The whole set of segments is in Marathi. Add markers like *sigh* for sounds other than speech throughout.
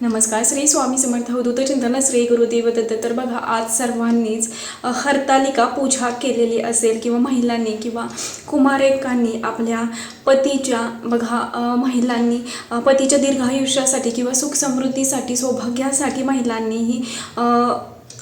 नमस्कार. श्री स्वामी समर्थ हो, अवधूत चिंतन श्री गुरुदेव दत्त तर बघा आज सर्वांनीच हरतालिका पूजा केलेली असेल किंवा महिलांनी किंवा कुमारेकांनी आपल्या पतीच्या बघा महिलांनी पतीच्या दीर्घायुष्यासाठी किंवा सुख समृद्धीसाठी सौभाग्यासाठी महिलांनीही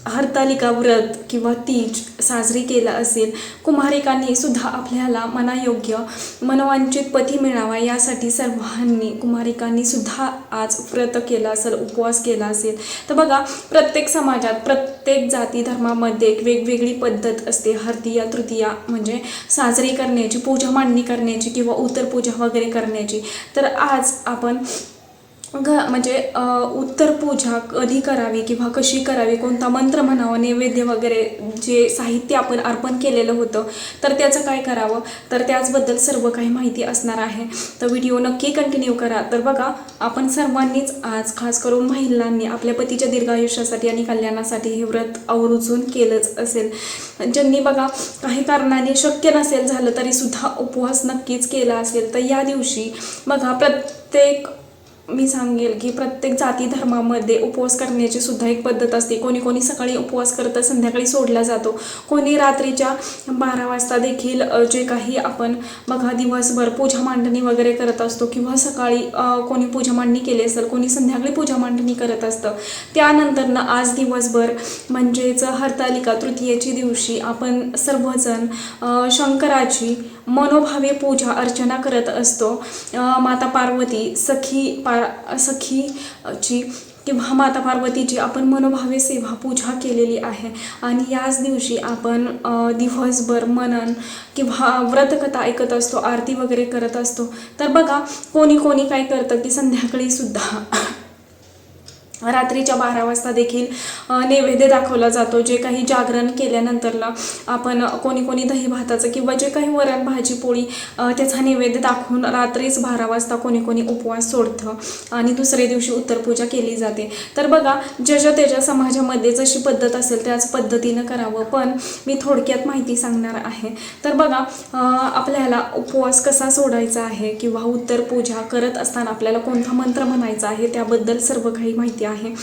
हरतालिका व्रत किंवा तीज साजरी केला असेल कुमारिकांनी सुद्धा आपल्याला मनायोग्य मनवांचित पती मिळावा यासाठी सर्वांनी कुमारिकांनी सुद्धा आज व्रत केलं असेल उपवास केला असेल. तर बघा प्रत्येक समाजात प्रत्येक जाती धर्मामध्ये एक वेगवेगळी पद्धत असते. हरतिया तृतीया म्हणजे साजरी करण्याची पूजा मांडणी करण्याची किंवा उतर पूजा वगैरे करण्याची. तर आज आपण घ म्हणजे उत्तर पूजा कधी करावी किंवा कशी करावी कोणता मंत्र म्हणावा नैवेद्य वगैरे जे साहित्य आपण अर्पण केलेलं होतं तर त्याचं काय करावं? तर त्याचबद्दल सर्व काही माहिती असणार आहे. तर व्हिडिओ नक्की कंटिन्यू करा. तर बघा आपण सर्वांनीच आज खास करून महिलांनी आपल्या पतीच्या दीर्घायुष्यासाठी आणि कल्याणासाठी हे व्रत आवर्जून केलंच असेल. ज्यांनी बघा काही कारणाने शक्य नसेल झालं तरी सुद्धा उपवास नक्कीच केला असेल तर या दिवशी बघा प्रत्येक मी सांगेल की प्रत्येक जाती धर्मामध्ये उपवास करण्याची सुद्धा एक पद्धत असते. कोणी कोणी सकाळी उपवास करतं संध्याकाळी सोडला जातो. कोणी रात्रीच्या बारा वाजता देखील जे काही आपण बघा दिवसभर पूजा मांडणी वगैरे करत असतो किंवा सकाळी कोणी पूजा मांडणी केली असेल कोणी संध्याकाळी पूजा मांडणी करत असतं. त्यानंतरनं आज दिवसभर म्हणजेच हरतालिका तृतीयेच्या दिवशी आपण सर्वजण शंकराची मनोभावे पूजा अर्चना करत असतो. माता पार्वती सखी पा सखीची किंवा माता पार्वतीची आपण मनोभावे सेवा पूजा केलेली आहे. आणि याच दिवशी आपण दिवसभर मनन किंवा व्रतकथा ऐकत असतो आरती वगैरे करत असतो. तर बघा कोणी कोणी काय करतं की संध्याकाळी सुद्धा *laughs* रात्रीच्या बारा वाजता देखील नैवेद्य दाखवला जातो. जे काही जागरण केल्यानंतरला आपण कोणी कोणी दही भाताचं किंवा जे काही वरण भाजी पोळी त्याचा नैवेद्य दाखवून रात्रीच बारा वाजता कोणी कोणी उपवास सोडतं आणि दुसऱ्या दिवशी उत्तरपूजा केली जाते. तर बघा ज्याच्या त्याच्या समाजामध्ये जशी पद्धत असेल त्याच पद्धतीनं करावं. पण मी थोडक्यात माहिती सांगणार आहे. तर बघा आपल्याला उपवास कसा सोडायचा आहे किंवा उत्तरपूजा करत असताना आपल्याला कोणता मंत्र म्हणायचा आहे त्याबद्दल सर्व काही माहिती आहे.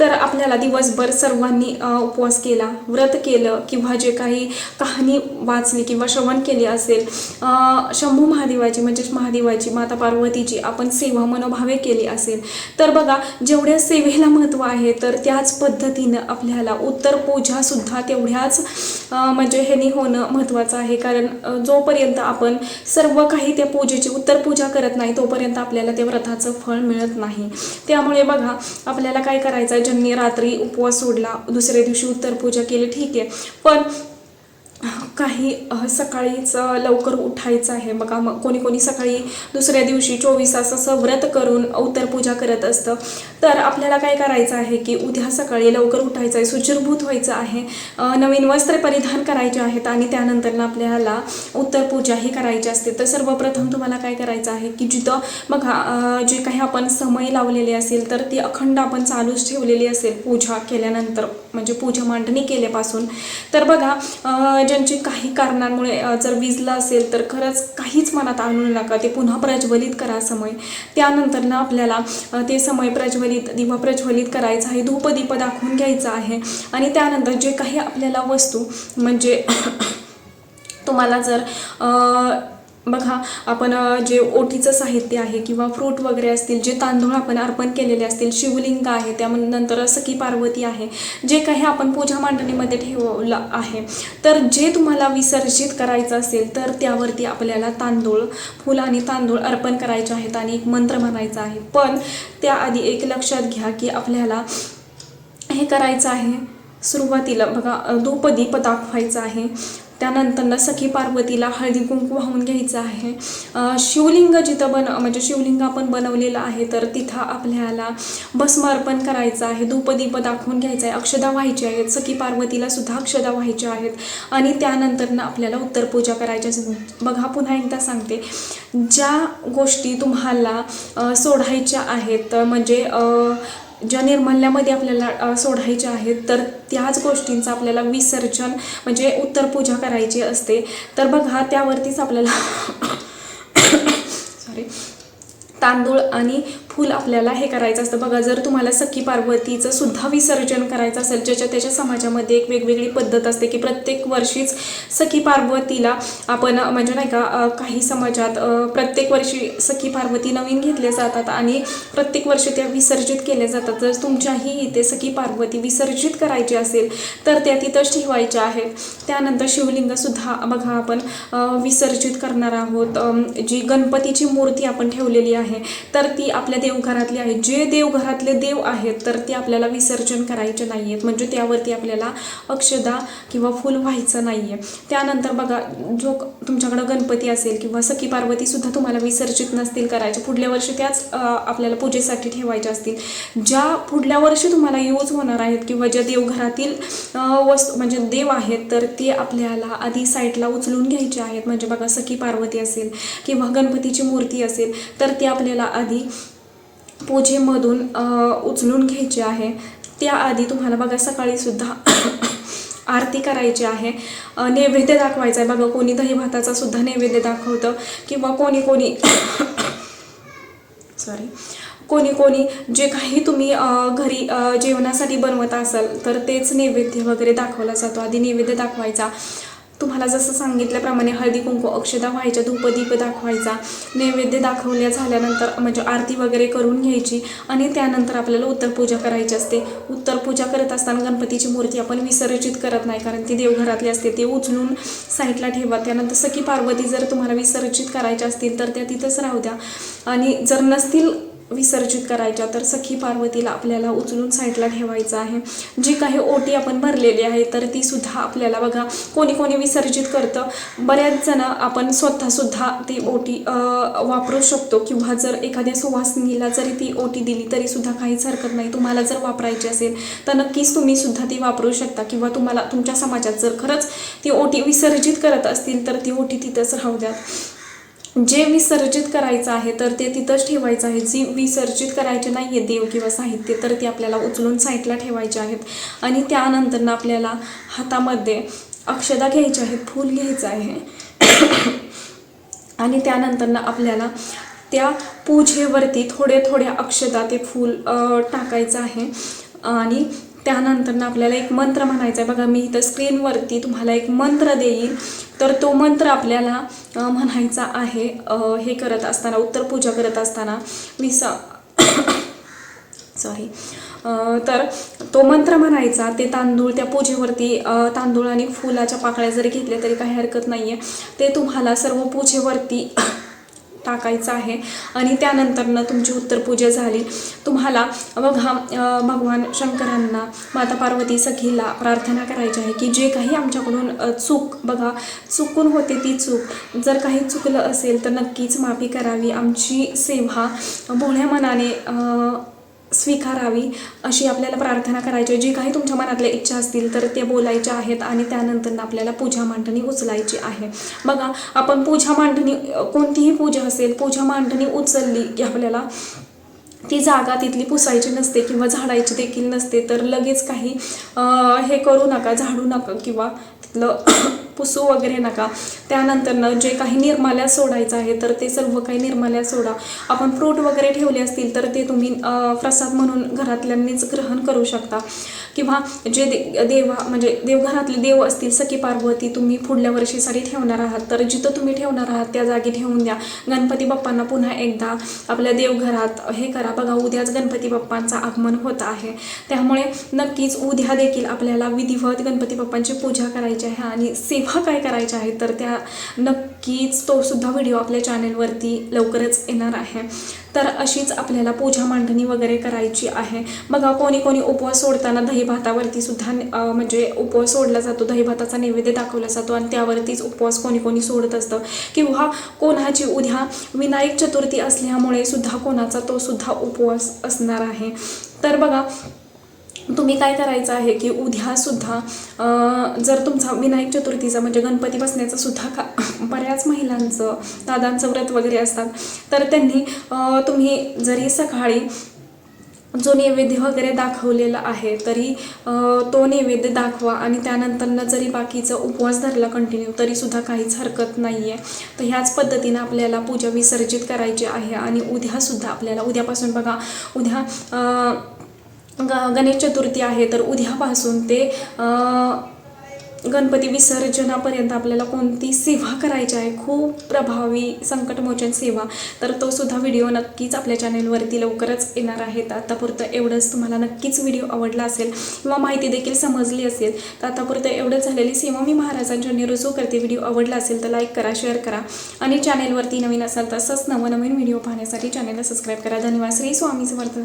तर आपल्याला दिवसभर सर्वांनी उपवास केला व्रत केलं किंवा जे काही कहाणी वाचली किंवा श्रवण केली असेल शंभू महादेवाची म्हणजेच महादेवाची माता पार्वतीची आपण सेवा मनोभावे केली असेल. तर बघा जेवढ्या सेवेला महत्त्व आहे तर त्याच पद्धतीनं आपल्याला उत्तर पूजासुद्धा तेवढ्याच म्हणजे ह्यानी होणं महत्त्वाचं आहे. कारण जोपर्यंत आपण सर्व काही त्या पूजेची उत्तर पूजा करत नाही तोपर्यंत आपल्याला त्या व्रताचं फळ मिळत नाही. त्यामुळे बघा आपल्याला काय करायचं आहे ज्यांनी रात्री उपवास सोडला. दुसऱ्या दिवशी उत्तर पूजा केली. ठीक आहे. पण काही सकाळीच लवकर उठायचं आहे. बघा मग कोणी कोणी सकाळी दुसऱ्या दिवशी चोवीस तास असं व्रत करून उत्तर पूजा करत असतं. तर आपल्याला काय करायचं आहे की उद्या सकाळी लवकर उठायचं आहे सुचिरभूत व्हायचं आहे नवीन वस्त्र परिधान करायचे आहेत आणि त्यानंतर आपल्याला उत्तर पूजा ही करायची असते. तर सर्वप्रथम तुम्हाला काय करायचं आहे की जिथं बघा जे काही आपण समय लावलेले असेल तर ती अखंड आपण चालूच ठेवलेली असेल पूजा केल्यानंतर म्हणजे पूजा मांडणी केल्यापासून. तर बघा ज्यांची काही कारणांमुळे जर विजला असेल तर खरंच काहीच मनात आणू नका. ते पुन्हा प्रज्वलित करा समय. त्यानंतर ना आपल्याला ते समय प्रज्वलित दिवा प्रज्वलित करायचा आहे धूपदीप दाखवून घ्यायचा आहे. आणि त्यानंतर जे काही आपल्याला वस्तू म्हणजे *coughs* तुम्हाला जर बघा आपण जे ओटीचं साहित्य आहे किंवा फ्रूट वगैरे असतील जे तांदूळ आपण अर्पण केलेले असतील शिवलिंग आहे त्यानंतर सखी पार्वती आहे जे काही आपण पूजा मांडणीमध्ये ठेवलं आहे तर जे तुम्हाला विसर्जित करायचं असेल तर त्यावरती आपल्याला तांदूळ फुल आणि तांदूळ अर्पण करायचे आहेत आणि एक मंत्र म्हणायचा आहे. पण त्याआधी एक लक्षात घ्या की आपल्याला हे करायचं आहे सुरुवातीला बघा धूपदीप दाखवायचं आहे. त्यानंतर सखी पार्वतीला हळदी कुंकू वाहून घ्यायचं आहे. शिवलिंग जिथं बन म्हणजे शिवलिंग आपण बनवलेलं आहे तर तिथं आपल्याला भस्म अर्पण करायचं आहे धूपदीप दाखवून घ्यायचं आहे अक्षदा व्हायच्या आहेत सखी पार्वतीला सुद्धा अक्षदा व्हायच्या आहेत. आणि त्यानंतरनं आपल्याला उत्तर पूजा करायची असेल. बघा पुन्हा एकदा सांगते. ज्या गोष्टी तुम्हाला सोडायच्या आहेत म्हणजे ज्या निर्मल्यामध्ये आपल्याला सोडायच्या आहेत तर त्याच गोष्टींचं आपल्याला विसर्जन म्हणजे उत्तर पूजा करायची असते. तर बघा त्यावरतीच आपल्याला *coughs* सॉरी तांदूळ आणि फूल आपल्याला हे करायचं असतं. बघा जर तुम्हाला सखी पार्वतीचं सुद्धा विसर्जन करायचं असेल ज्याच्या त्याच्या समाजामध्ये एक वेगवेगळी पद्धत असते की प्रत्येक वर्षीच सखी पार्वतीला आपण म्हणजे नाही का काही समाजात प्रत्येक वर्षी सखी पार्वती नवीन घेतल्या जातात आणि प्रत्येक वर्षी त्या विसर्जित केल्या जातात. जर तुमच्याही इथे सखी पार्वती विसर्जित करायची असेल तर त्या तिथंच ठेवायच्या आहेत. त्यानंतर शिवलिंगसुद्धा बघा आपण विसर्जित करणार आहोत. जी गणपतीची मूर्ती आपण ठेवलेली आहे तर ती आपल्या देवघरातले आहेत जे देवघरातले देव आहेत तर ते आपल्याला विसर्जन करायचे नाही आहेत म्हणजे त्यावरती आपल्याला अक्षदा किंवा फूल व्हायचं नाही आहे त्यानंतर बघा जो तुमच्याकडं गणपती असेल किंवा सखी पार्वतीसुद्धा तुम्हाला विसर्जित नसतील करायचे. पुढल्या वर्षी त्याच आपल्याला पूजेसाठी ठेवायच्या असतील. ज्या पुढल्या वर्षी तुम्हाला यूज होणार आहेत किंवा ज्या देवघरातील वस्तू म्हणजे देव आहेत तर ते आपल्याला आधी साईडला उचलून घ्यायचे आहेत. म्हणजे बघा सखी पार्वती असेल किंवा गणपतीची मूर्ती असेल तर ती आपल्याला आधी पूजेमधून उचलून घ्यायची आहे. त्याआधी तुम्हाला बघा सकाळीसुद्धा *coughs* आरती करायची आहे. नैवेद्य दाखवायचा आहे. बघा कोणी दही भाताचा सुद्धा नैवेद्य दाखवतं किंवा कोणी कोणी *coughs* सॉरी कोणी कोणी जे काही तुम्ही घरी जेवणासाठी बनवत असाल तर तेच नैवेद्य वगैरे दाखवला जातो. आधी नैवेद्य दाखवायचा. तुम्हाला जसं सांगितल्याप्रमाणे हळदी कुंकू अक्षदा व्हायच्या धूपदीप दाखवायचा नैवेद्य दाखवल्या झाल्यानंतर म्हणजे आरती वगैरे करून घ्यायची आणि त्यानंतर आपल्याला उत्तर पूजा करायची असते. उत्तर पूजा करत असताना गणपतीची मूर्ती आपण विसर्जित करत नाही कारण ती देवघरातली असते. ते उचलून साईडला ठेवा. त्यानंतर सखी पार्वती जर तुम्हाला विसर्जित करायच्या असतील तर त्या तिथंच राहू द्या. आणि जर नसतील विसर्जित करायच्या तर सखी पार्वतीला आपल्याला उचलून साईडला ठेवायचं आहे. जी काही ओटी आपण भरलेली आहे तर ती सुद्धा आपल्याला बघा कोणी कोणी विसर्जित करतं. बऱ्याच जण आपण स्वतःसुद्धा ती ओटी वापरू शकतो. किंवा जर एखाद्या सुवासिनीला जरी ती ओटी दिली तरी सुद्धा काहीच हरकत नाही. तुम्हाला जर वापरायची असेल तर नक्कीच तुम्ही सुद्धा ती वापरू शकता. किंवा तुम्हाला तुमच्या समाजात जर खरंच ती ओटी विसर्जित करत असतील तर ती ओटी तिथंच राहू द्या जे विसर्जित करायचं आहे तर ते तिथंच ठेवायचं आहे. जी विसर्जित करायचे नाही आहे देव किंवा साहित्य तर ते आपल्याला उचलून साईडला ठेवायचे आहेत. आणि त्यानंतरनं आपल्याला हातामध्ये अक्षदा घ्यायच्या आहेत फूल घ्यायचं आहे. *coughs* आणि त्यानंतर ना आपल्याला त्या पूजेवरती थोडे थोडे अक्षदा ते फूल टाकायचं आहे. आणि त्यानंतर ना आपल्याला एक मंत्र म्हणायचा आहे बघा मी इथं स्क्रीनवरती तुम्हाला एक मंत्र देईल तर तो मंत्र आपल्याला म्हणायचा आहे हे करत असताना उत्तर पूजा करत असताना विसा सॉरी *coughs* तर तो मंत्र म्हणायचा ते तांदूळ त्या पूजेवरती तांदूळ आणि फुलाच्या पाकळ्या जरी घेतल्या तरी काही हरकत नाही आहे ते तुम्हाला सर्व पूजेवरती टाकायचं आहे. आणि त्यानंतरनं तुमची उत्तरपूजा झाली. तुम्हाला बघा भगवान शंकरांना माता पार्वती सखीला प्रार्थना करायची आहे की जे काही आमच्याकडून चूक बघा चुकून होते ती चूक. जर काही चुकलं असेल तर नक्कीच माफी करावी. आमची सेवा भोळ्या मनाने स्वीकारावी अशी आपल्याला प्रार्थना करायची. आहे जी काही तुमच्या मनातल्या इच्छा असतील तर ते बोलायच्या आहेत आणि त्यानंतर आपल्याला पूजा मांडणी उचलायची आहे. बघा आपण पूजा मांडणी कोणतीही पूजा असेल पूजा मांडणी उचलली की आपल्याला ती जागा तिथली पुसायची नसते किंवा झाडायची देखील नसते. तर लगेच काही हे करू नका झाडू नका किंवा तिथलं पुसू वगैरे नका. त्यानंतरनं जे काही निर्माल्या सोडायचं आहे तर ते सर्व काही निर्माल्या सोडा. आपण फ्रूट वगैरे ठेवले असतील तर ते तुम्ही प्रसाद म्हणून घरातल्यांनीच ग्रहण करू शकता. किंवा जे दे देवा म्हणजे देवघरातले देव असतील सखी पार्वती तुम्ही पुढल्या वर्षीसाठी ठेवणार आहात. तर जिथं तुम्ही ठेवणार आहात त्या जागी ठेवून द्या. गणपती बाप्पांना पुन्हा एकदा आपल्या देवघरात हे करा. बघा उद्याच गणपती बाप्पांचं आगमन होत आहे. त्यामुळे नक्कीच उद्या देखील आपल्याला विधिवत गणपती बाप्पांची पूजा करायची आहे आणि सेवा काय करायचे आहे तर त्या नक्कीच तो सुद्धा व्हिडिओ आपल्या चॅनेलवरती लवकरच येणार आहे. तर अशीच आपल्याला पूजा मांडणी वगैरे करायची आहे. बघा कोणी कोणी उपवास सोडताना दही भातावरती सुद्धा म्हणजे उपवास सोडला जातो दही भाताचा नैवेद्य दाखवला जातो आणि त्यावरतीच उपवास कोणी कोणी सोडत असतं. किंवा कोणाची उद्या विनायक चतुर्थी असल्यामुळे सुद्धा कोणाचा तो सुद्धा उपवास असणार आहे. तर बघा तुम्ही काय करायचं आहे की उद्यासुद्धा जर तुमचा विनायक चतुर्थीचा म्हणजे गणपती बसण्याचा सुद्धा का बऱ्याच महिलांचं दादांचं व्रत वगैरे असतात तर त्यांनी तुम्ही जरी सकाळी जो नैवेद्य वगैरे दाखवलेला आहे तरी तो नैवेद्य दाखवा आणि त्यानंतरनं जरी बाकीचा उपवास धरला कंटिन्यू तरीसुद्धा काहीच हरकत नाही आहे तर ह्याच पद्धतीनं आपल्याला पूजा विसर्जित करायची आहे आणि उद्यासुद्धा आपल्याला उद्यापासून बघा उद्या ग गणेश चतुर्थी आहे तर उद्यापासून ते गणपती विसर्जनापर्यंत आपल्याला कोणती सेवा करायची आहे? खूप प्रभावी संकटमोचन सेवा. तर तो सुद्धा व्हिडिओ नक्कीच आपल्या चॅनेलवरती लवकरच येणार आहेत तर आतापुरतं एवढंच तुम्हाला नक्कीच व्हिडिओ आवडला असेल किंवा माहिती देखील समजली असेल तर आतापुरतं एवढंच झालेली सेवा मी महाराजांच्या निरुजू करते व्हिडिओ आवडला असेल तर लाईक करा शेअर करा आणि चॅनेलवरती नवीन असाल तसंच नवनवीन व्हिडिओ पाहण्यासाठी चॅनेलला सबस्क्राईब करा. धन्यवाद. श्री स्वामी समर्थ.